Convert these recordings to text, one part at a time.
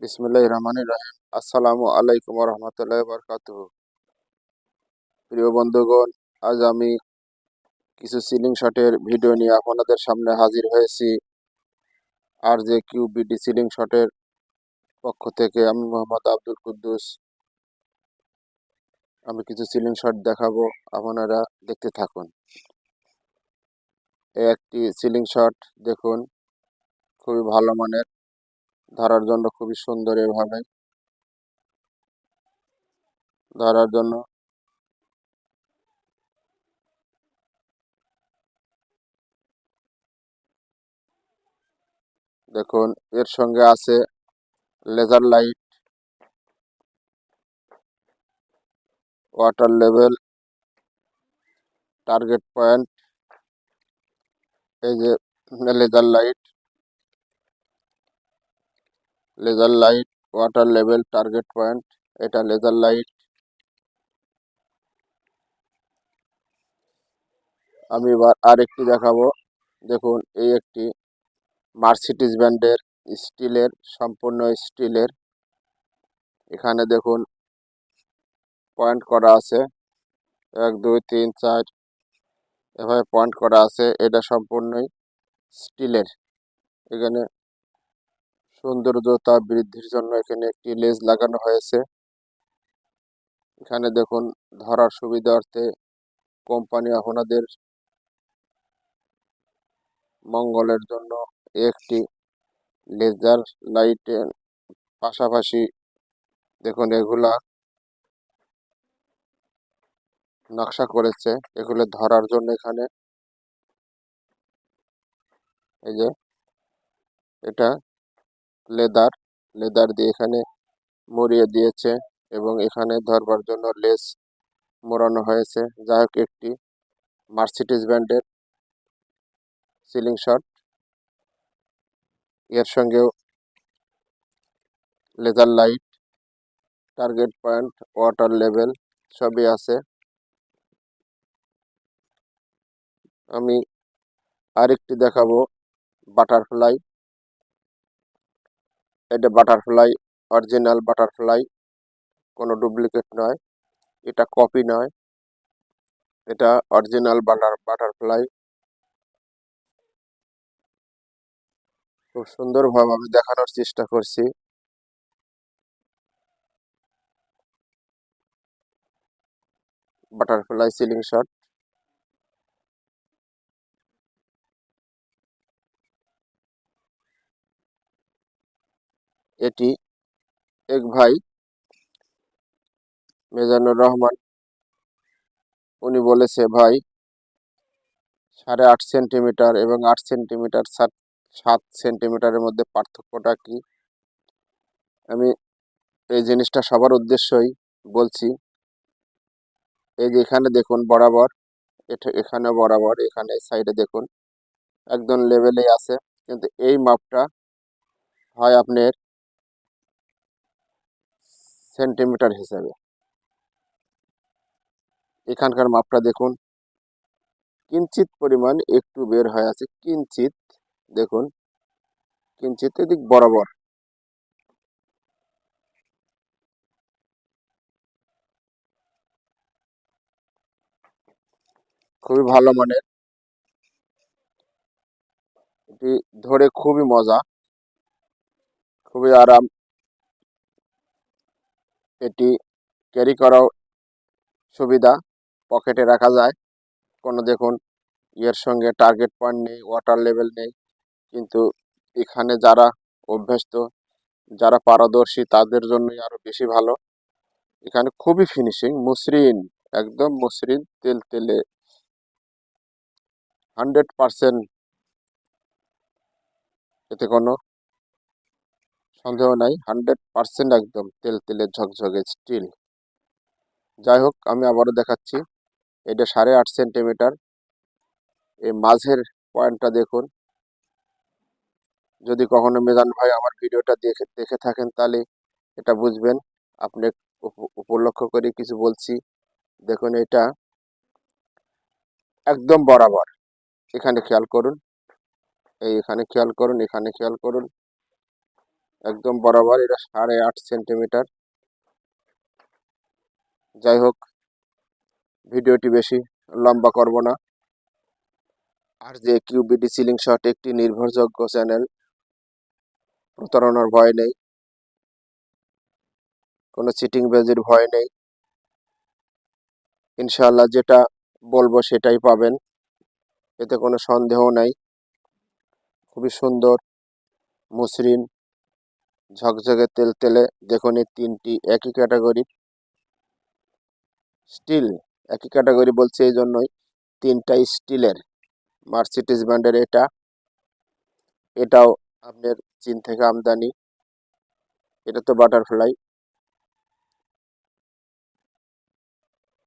বিসমুল্লাহ রহমান রাহিম আসসালামু আলাইকুম রহমতুল্লাহ বরকাত প্রিয় বন্ধুগণ, আজ আমি কিছু সিলিং শটের ভিডিও নিয়ে আপনাদের সামনে হাজির হয়েছি। আর যে কিউ বিডি সিলিং শটের পক্ষ থেকে আমি মোহাম্মদ আব্দুল কুদ্দুস। আমি কিছু সিলিং শট দেখাবো, আপনারা দেখতে থাকুন। একটি সিলিং শট দেখুন, খুবই ভালো মানের। ধরার জন্য খুবই সুন্দর এভাবে। ধরার জন্য। দেখুন, এর সঙ্গে আছে laser light water level target point এই যে laser light laser light water level target point এটা লেজার লাইট আমি এবার আরেকটি দেখাবো। দেখুন, এই একটি মার্সিডিজ ব্র্যান্ডের স্টিলের, সম্পূর্ণ স্টিলের। এখানে দেখুন পয়েন্ট করা আছে। এক, দুই, তিন, চার, এভাবে পয়েন্ট করা আছে। এটা সম্পূর্ণই স্টিলের। এখানে সৌন্দর্যতা বৃদ্ধির জন্য এখানে একটি লেজ লাগানো হয়েছে। এখানে দেখুন, ধরার সুবিধার্থে কোম্পানি আপনাদের মঙ্গলের জন্য একটি লেজার লাইটের পাশাপাশি দেখুন, এগুলা নকশা করেছে। এগুলো ধরার জন্য এখানে এই যে এটা লেদার লেদার দিয়ে এখানে মরিয়ে দিয়েছে এবং এখানে ধরবার জন্য লেস মোড়ানো হয়েছে। যা হোক, একটি মার্সিডিজ ব্র্যান্ডের সিলিং শট। এর সঙ্গেও laser light, target point, water level সবই আছে। আমি আরেকটি দেখাবো বাটারফ্লাই। এটা বাটারফ্লাই অরিজিনাল বাটারফ্লাই কোনো ডুপ্লিকেট নয়। এটা কপি নয়। এটা অরিজিনাল বাটার বাটারফ্লাই খুব সুন্দরভাবে আমি দেখানোর চেষ্টা করছি। বাটারফ্লাই সিলিং শট এটি এক ভাই, মেজানুর রহমান। উনি বলেছে, ভাই, সাড়ে আট সেন্টিমিটার এবং আট সেন্টিমিটার সাত সাত সেন্টিমিটারের মধ্যে পার্থক্যটা কি? আমি এই জিনিসটা সবার উদ্দেশ্যই বলছি। এই যে এখানে দেখুন, বরাবর, এটা এখানে বরাবর, এখানে সাইডে দেখুন, একদম লেভেলেই আছে। কিন্তু এই মাপটা হয় আপনার সেন্টিমিটার হিসাবে। এখানকার মাপটা দেখুন। কিঞ্চিত পরিমাণ একটু বের হয়ে আছে কিঞ্চিত দেখুন। কিঞ্চিত এদিক বরাবর। খুবই ভালো মানের। এটি ধরে খুবই মজা। খুবই আরাম। এটি ক্যারি করাও সুবিধা পকেটে রাখা যায়। কোনো দেখুন, ইয়ের সঙ্গে টার্গেট পয়েন্ট নেই ওয়াটার লেভেল নেই। কিন্তু এখানে যারা অভ্যস্ত, যারা পারদর্শী, তাদের জন্যই আরও বেশি ভালো। এখানে খুবই ফিনিশিং মসৃণ, একদম মসৃণ তেল, তেলে। হান্ড্রেড পারসেন্ট এতে কোনো সন্দেহ নাই হান্ড্রেড পারসেন্ট একদম তেল তেলে ঝকঝকে স্টিল যাই হোক আমি আবারও দেখাচ্ছি, এটা সাড়ে আট সেন্টিমিটার এই মাঝের পয়েন্টটা দেখুন। যদি কখনো মেজান ভাই আমার ভিডিওটা দেখে দেখে থাকেন তাহলে এটা বুঝবেন। আপনি উপলক্ষ করে কিছু বলছি। দেখুন এটা একদম বরাবর। এখানে খেয়াল করুন। এই এখানে খেয়াল করুন, এখানে খেয়াল করুন। একদম বরাবর, এটা সাড়ে আট সেন্টিমিটার। যাই হোক, ভিডিওটি বেশি লম্বা করব না। আর যে কিউবিডি সিলিং শট একটি নির্ভরযোগ্য চ্যানেল, প্রতারণার ভয় নেই। কোনো চিটিং বেজির ভয় নেই। ইনশাআল্লাহ যেটা বলব সেটাই পাবেন। এতে কোনো সন্দেহ নাই। খুবই সুন্দর, মসৃণ ঝকঝকে তেল তেলে দেখুন এই তিনটি একই ক্যাটাগরির স্টিল একই ক্যাটাগরি বলছে এই জন্যই তিনটা স্টিলের। মার্সিডিস ব্র্যান্ডের এটা। এটাও আপনার চীন থেকে আমদানি। এটা তো বাটারফ্লাই।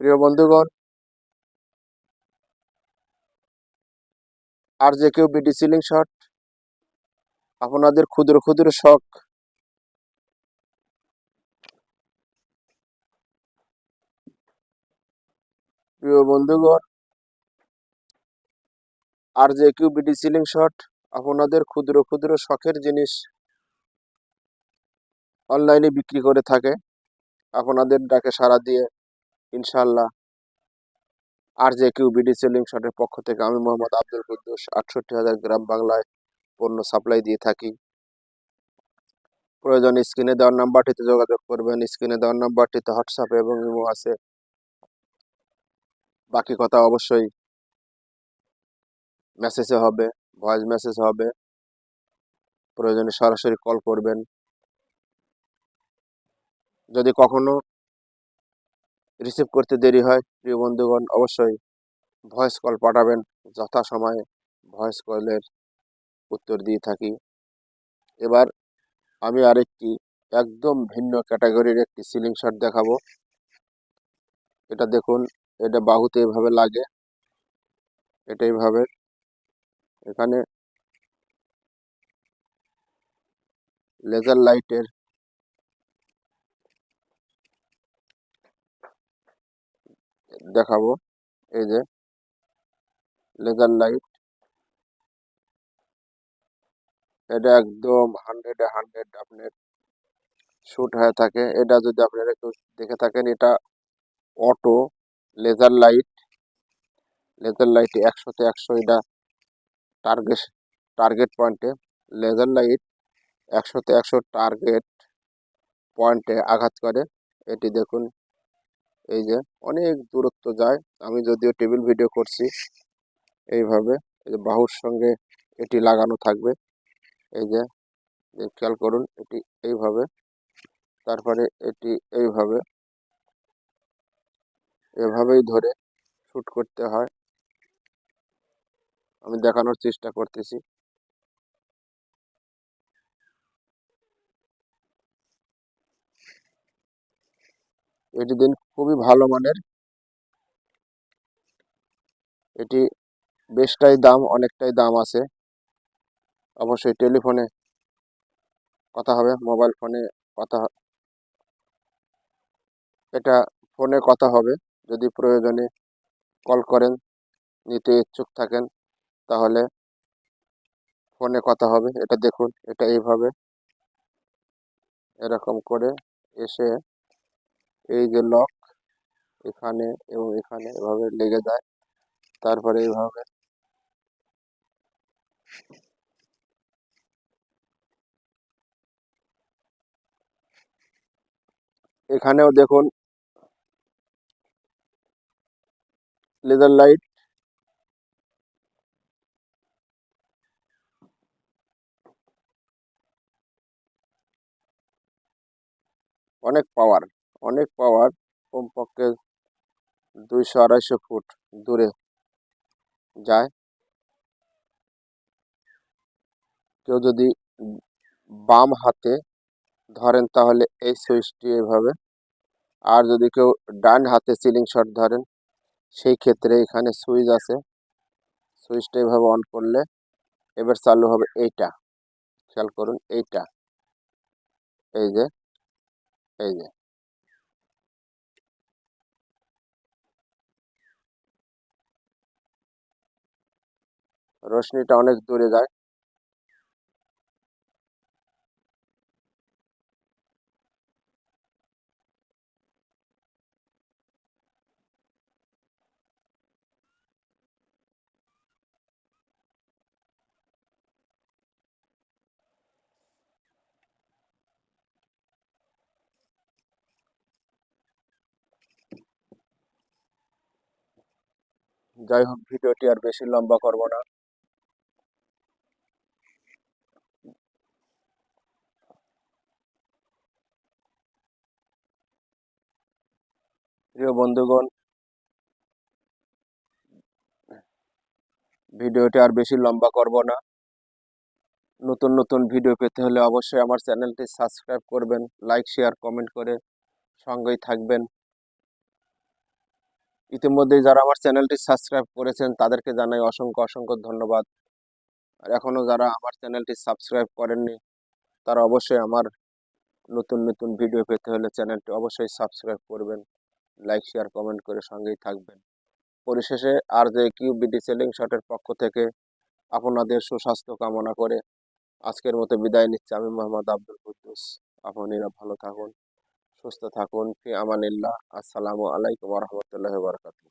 প্রিয় বন্ধুগণ, আর যে কেউ বিডি সিলিং শট, আপনাদের ক্ষুদ্র ক্ষুদ্র শখ প্রিয় বন্ধুগণ আর যে কেউ বিডি সিলিং শট আপনাদের ক্ষুদ্র ক্ষুদ্র শখের জিনিস অনলাইনে বিক্রি করে থাকে। আপনাদের ডাকে সাড়া দিয়ে ইনশাল্লাহ আর যে কেউ বিডি সেলিং শটের পক্ষ থেকে আমি মোহাম্মদ আব্দুল কুদ্দুস, আটষট্টি হাজার গ্রাম বাংলায় পণ্য সাপ্লাই দিয়ে থাকি। প্রয়োজন স্ক্রিনে দেওয়ার নাম্বারটিতে যোগাযোগ করবেন। স্ক্রিনে দেওয়ার নাম্বারটিতে হোয়াটসঅ্যাপ এবং ইমো আছে। বাকি কথা অবশ্যই মেসেজে হবে ভয়েস মেসেজ হবে। প্রয়োজনে সরাসরি কল করবেন। যদি কখনো রিসিভ করতে দেরি হয়, প্রিয় বন্ধুগণ, অবশ্যই ভয়েস কল পাঠাবেন। যথাসময়ে ভয়েস কলের উত্তর দিয়ে থাকি। এবার আমি আরেকটি একদম ভিন্ন ক্যাটাগরির একটি সিলিং শট দেখাবো। এটা দেখুন এটা বাহুতে এভাবে লাগে। এটা এইভাবে এখানে লেজার লাইটের দেখাবো। এই যে লেজার লাইট এটা একদম হান্ড্রেডে হান্ড্রেড আপনার শ্যুট হয়ে থাকে। এটা যদি আপনারা একটু দেখে থাকেন, এটা auto laser light laser light একশোতে একশো এটা টার্গেট টার্গেট পয়েন্টে লেজার লাইট একশোতে একশো টার্গেট পয়েন্টে আঘাত করে। এটি দেখুন, এই যে অনেক দূরত্ব যায়। আমি যদিও টেবিল ভিডিও করছি এইভাবে, এই যে বাহুর সঙ্গে এটি লাগানো থাকবে। এই যে খেয়াল করুন, এটি এইভাবে, তারপরে এটি এইভাবে। এভাবেই ধরে শ্যুট করতে হয়। আমি দেখানোর চেষ্টা করতেছি। এটি দিন খুবই ভালো মানের। এটি বেশটাই দাম, অনেকটাই দাম আছে। অবশ্যই টেলিফোনে কথা হবে, মোবাইল ফোনে কথা এটা ফোনে কথা হবে। যদি প্রয়োজনে কল করেন, নিতে ইচ্ছুক থাকেন, তাহলে ফোনে কথা হবে, এটা দেখুন, এটা এইভাবে। এরকম করে এসে এই যে লক এখানে এবং এখানে এভাবে লেগে যায়, তারপরে এইভাবে এখানেও দেখুন লেজার লাইট অনেক পাওয়ার অনেক পাওয়ার কমপক্ষে দুইশো আড়াইশো ফুট দূরে যায়। কেউ যদি বাম হাতে ধরেন তাহলে এই সুইচটি এভাবে। আর যদি কেউ ডান হাতে সিলিং শট ধরেন সেই ক্ষেত্রে এখানে সুইচ আছে। সুইচটা এভাবে অন করলে এবার চালু হবে এইটা। খেয়াল করুন, এইটা। এই যে এই যে। রশ্মিটা অনেক দূরে যায়। যাই হোক, ভিডিওটি আর বেশি লম্বা করব না। প্রিয় বন্ধুগণ, ভিডিওটি আর বেশি লম্বা করব না। নতুন নতুন ভিডিও পেতে হলে অবশ্যই আমার চ্যানেলটি সাবস্ক্রাইব করবেন, লাইক, শেয়ার, কমেন্ট করে সঙ্গেই থাকবেন। ইতিমধ্যে যারা আমার চ্যানেলটি সাবস্ক্রাইব করেছেন, তাদেরকে জানাই অসংখ্য অসংখ্য ধন্যবাদ। আর এখনও যারা আমার চ্যানেলটি সাবস্ক্রাইব করেননি, তারা অবশ্যই আমার নতুন নতুন ভিডিও পেতে হলে চ্যানেলটি অবশ্যই সাবস্ক্রাইব করবেন, লাইক, শেয়ার, কমেন্ট করে সঙ্গেই থাকবেন। পরিশেষে আর যে কিউ বিডি সেলিং শটের পক্ষ থেকে আপনাদের সুস্বাস্থ্য কামনা করে আজকের মতো বিদায় নিচ্ছি। আমি মোহাম্মদ আব্দুল কুদ্দুস। আপনারা ভালো থাকুন। সুস্থ থাকুন। ফি আমানিল্লাহ আসসালামু আলাইকুম রহমতুল্লাহ বারকাতুহ।